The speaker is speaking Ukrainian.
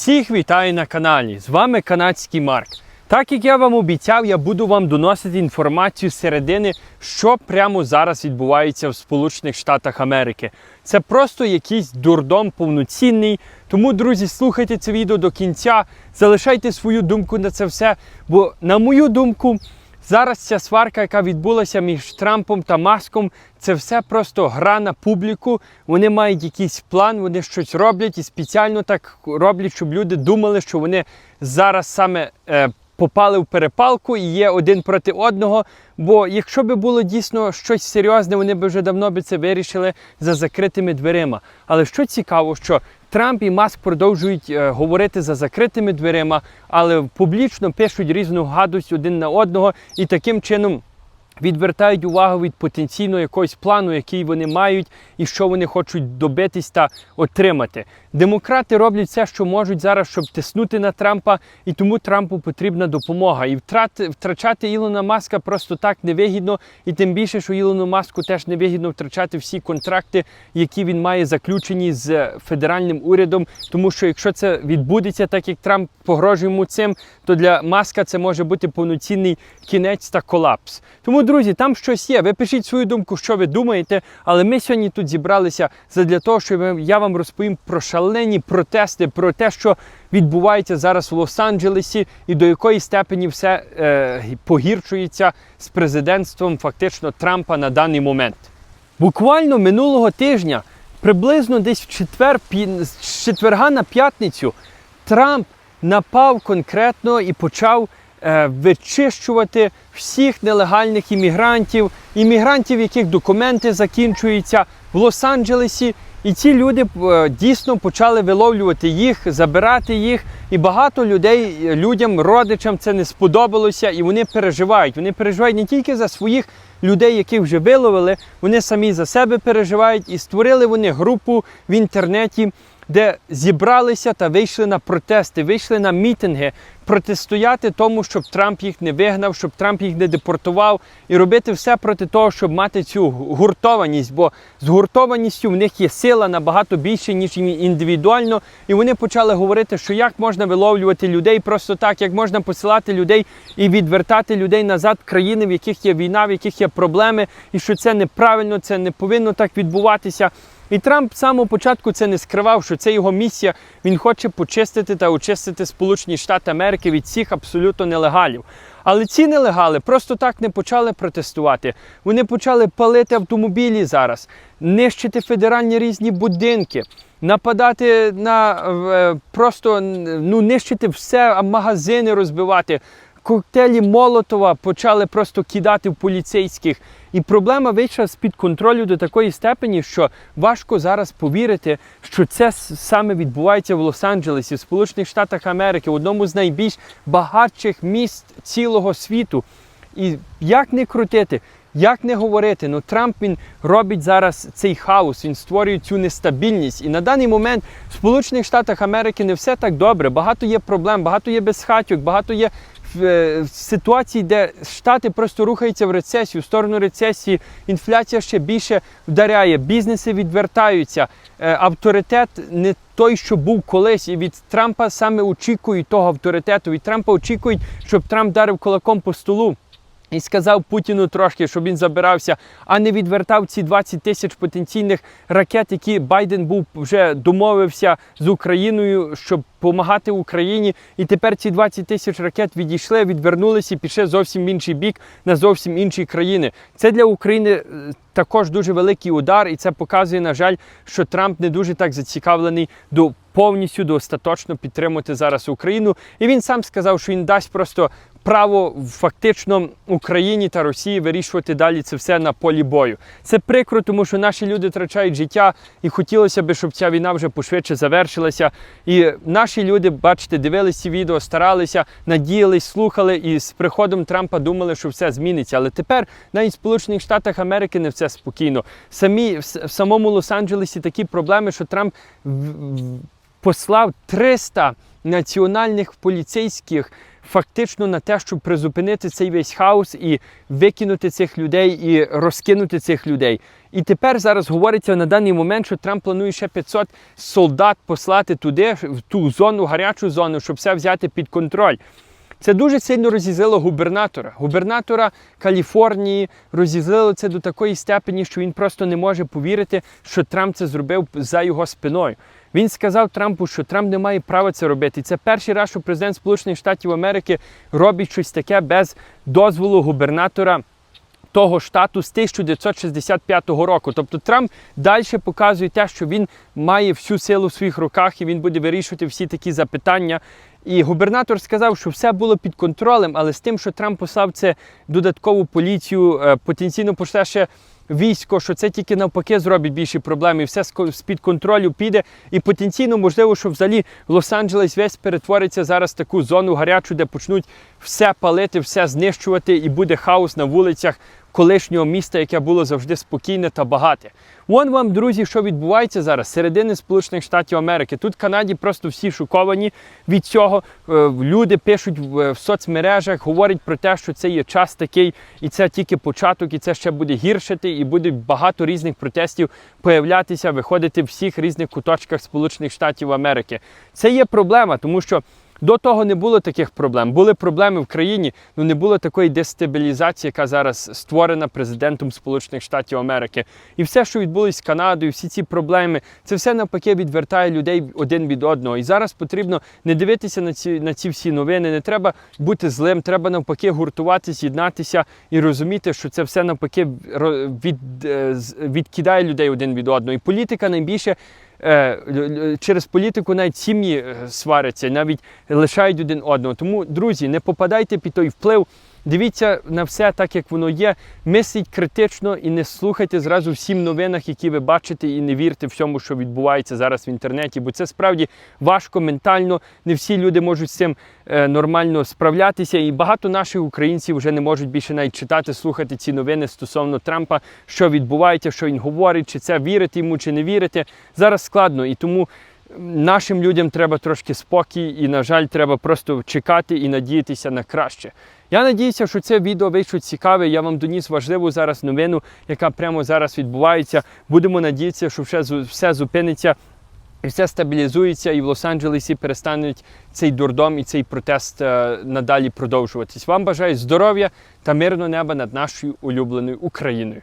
Всіх вітаю на каналі. З вами канадський Марк. Так як я вам обіцяв, я буду вам доносити інформацію з середини, що прямо зараз відбувається в Сполучених Штатах Америки. Це просто якийсь дурдом повноцінний. Тому, друзі, слухайте це відео до кінця, залишайте свою думку на це все. Бо, на мою думку, Зараз ця сварка, яка відбулася між Трампом та Маском, це все просто гра на публіку. Вони мають якийсь план, вони щось роблять і спеціально так роблять, щоб люди думали, що вони зараз саме е, попали в перепалку і є один проти одного. Бо якщо би було дійсно щось серйозне, вони б вже давно би це вирішили за закритими дверима. Але що цікаво, що Трамп і Маск продовжують е, говорити за закритими дверима, але публічно пишуть різну гадость один на одного і таким чином. Відвертають увагу від потенційно якогось плану, який вони мають, і що вони хочуть добитись та отримати. Демократи роблять все, що можуть зараз, щоб тиснути на Трампа, і тому Трампу потрібна допомога. І втрати, втрачати Ілона Маска просто так невигідно, і тим більше, що Ілону Маску теж невигідно втрачати всі контракти, які він має заключені з федеральним урядом. Тому що якщо це відбудеться, так як Трамп погрожує йому цим, то для Маска це може бути повноцінний кінець та колапс. Тому, друзі, там щось є. Ви пишіть свою думку, що ви думаєте. Але ми сьогодні тут зібралися задля того, щоб я вам розповім про шалені протести, про те, що відбувається зараз в Лос-Анджелесі, і до якої степені все е, погіршується з президентством фактично Трампа на даний момент. Буквально минулого тижня, приблизно десь в четвер, з четверга на п'ятницю, Трамп напав конкретно і почав вичищувати всіх нелегальних іммігрантів, іммігрантів, яких документи закінчуються в Лос-Анджелесі. І ці люди е, дійсно почали виловлювати їх, забирати їх. І багато людей, е, людям, родичам це не сподобалося, і вони переживають. Вони переживають не тільки за своїх людей, яких вже виловили, вони самі за себе переживають і створили вони групу в інтернеті, де зібралися та вийшли на протести, вийшли на мітинги, протистояти тому, щоб Трамп їх не вигнав, щоб Трамп їх не депортував, і робити все проти того, щоб мати цю гуртованість. Бо з гуртованістю в них є сила набагато більше, ніж індивідуально. І вони почали говорити, що як можна виловлювати людей просто так, як можна посилати людей і відвертати людей назад в країни, в яких є війна, в яких є проблеми, і що це неправильно, це не повинно так відбуватися. І Трамп самого початку це не скривав, що це його місія. Він хоче почистити та очистити Сполучені Штати Америки від всіх абсолютно нелегалів. Але ці нелегали просто так не почали протестувати. Вони почали палити автомобілі зараз, нищити федеральні різні будинки, нападати на е, просто ну, нищити все, а магазини розбивати. Коктейлі Молотова почали просто кидати в поліцейських. І проблема вийшла з-під контролю до такої степені, що важко зараз повірити, що це саме відбувається в Лос-Анджелесі, в Сполучених Штатах Америки, в одному з найбільш багатших міст цілого світу. І як не крутити, як не говорити, ну Трамп він робить зараз цей хаос, він створює цю нестабільність. І на даний момент в Сполучених Штатах Америки не все так добре. Багато є проблем, багато є безхатьок, багато є в ситуації, де штати просто рухаються в рецесію, в сторону рецесії, інфляція ще більше вдаряє, бізнеси відвертаються, е, авторитет не той, що був колись, і від Трампа саме очікують того авторитету. Від Трампа очікують, щоб Трамп дарив кулаком по столу. І сказав Путіну трошки, щоб він забирався, а не відвертав ці 20 тисяч потенційних ракет, які Байден був вже домовився з Україною, щоб допомагати Україні. І тепер ці 20 тисяч ракет відійшли, відвернулися і пішли зовсім в інший бік на зовсім інші країни. Це для України е, також дуже великий удар, і це показує, на жаль, що Трамп не дуже так зацікавлений до повністю до остаточно підтримувати зараз Україну. І він сам сказав, що він дасть просто право фактично Україні та Росії вирішувати далі це все на полі бою. Це прикро, тому що наші люди втрачають життя, і хотілося б, щоб ця війна вже пошвидше завершилася. І наші люди, бачите, дивилися ці відео, старалися, надіялись, слухали, і з приходом Трампа думали, що все зміниться. Але тепер навіть в Сполучених Штатах Америки не все спокійно. Самі в самому Лос-Анджелесі такі проблеми, що Трамп послав 300 національних поліцейських фактично на те, щоб призупинити цей весь хаос і викинути цих людей і розкинути цих людей. І тепер зараз говориться на даний момент, що Трамп планує ще 500 солдат послати туди, в ту зону, гарячу зону, щоб все взяти під контроль. Це дуже сильно розізлило губернатора. Губернатора Каліфорнії розізлило це до такої степені, що він просто не може повірити, що Трамп це зробив за його спиною. Він сказав Трампу, що Трамп не має права це робити. І це перший раз, що президент Сполучених Штатів Америки робить щось таке без дозволу губернатора того штату з 1965 року. Тобто Трамп далі показує те, що він має всю силу в своїх руках і він буде вирішувати всі такі запитання. І губернатор сказав, що все було під контролем, але з тим, що Трамп послав це додаткову поліцію, е, потенційно пошле ще військо, що це тільки навпаки зробить більші проблеми, все з під контролю піде. І потенційно можливо, що взагалі Лос-Анджелес весь перетвориться зараз в таку зону гарячу, де почнуть все палити, все знищувати, і буде хаос на вулицях колишнього міста, яке було завжди спокійне та багате. Вон вам, друзі, що відбувається зараз середини Сполучених Штатів Америки. Тут в Канаді просто всі шоковані від цього. Е, Люди пишуть в в соцмережах, говорять про те, що це є час такий, і це тільки початок, і це ще буде гіршити, і буде багато різних протестів появлятися, виходити в всіх різних куточках Сполучених Штатів Америки. Це є проблема, тому що. До того не було таких проблем. Були проблеми в країні, але не було такої дестабілізації, яка зараз створена президентом Сполучених Штатів Америки. І все, що відбулось з Канадою, всі ці проблеми, це все навпаки відвертає людей один від одного. І зараз потрібно не дивитися на ці на ці всі новини. Не треба бути злим, треба навпаки гуртуватися, єднатися і розуміти, що це все навпаки ро- від, е, відкидає людей один від одного. І політика найбільше. Е, через політику навіть сім'ї е, сваряться, навіть лишають один одного. Тому, друзі, не попадайте під той вплив. Дивіться на все так, як воно є. Мисліть критично і не слухайте зразу всім новинах, які ви бачите, і не вірте всьому, що відбувається зараз в інтернеті, бо це справді важко ментально. Не всі люди можуть з цим е, нормально справлятися. І багато наших українців вже не можуть більше навіть читати, слухати ці новини стосовно Трампа, що відбувається, що він говорить, чи це вірити йому, чи не вірити. Зараз складно і тому. Нашим людям треба трошки спокій, і, на жаль, треба просто чекати і надіятися на краще. Я надіюся, що це відео вийшло цікаве. Я вам доніс важливу зараз новину, яка прямо зараз відбувається. Будемо надіятися, що все, все зупиниться і все стабілізується, і в Лос-Анджелесі перестануть цей дурдом і цей протест е, надалі продовжуватись. Вам бажаю здоров'я та мирного неба над нашою улюбленою Україною.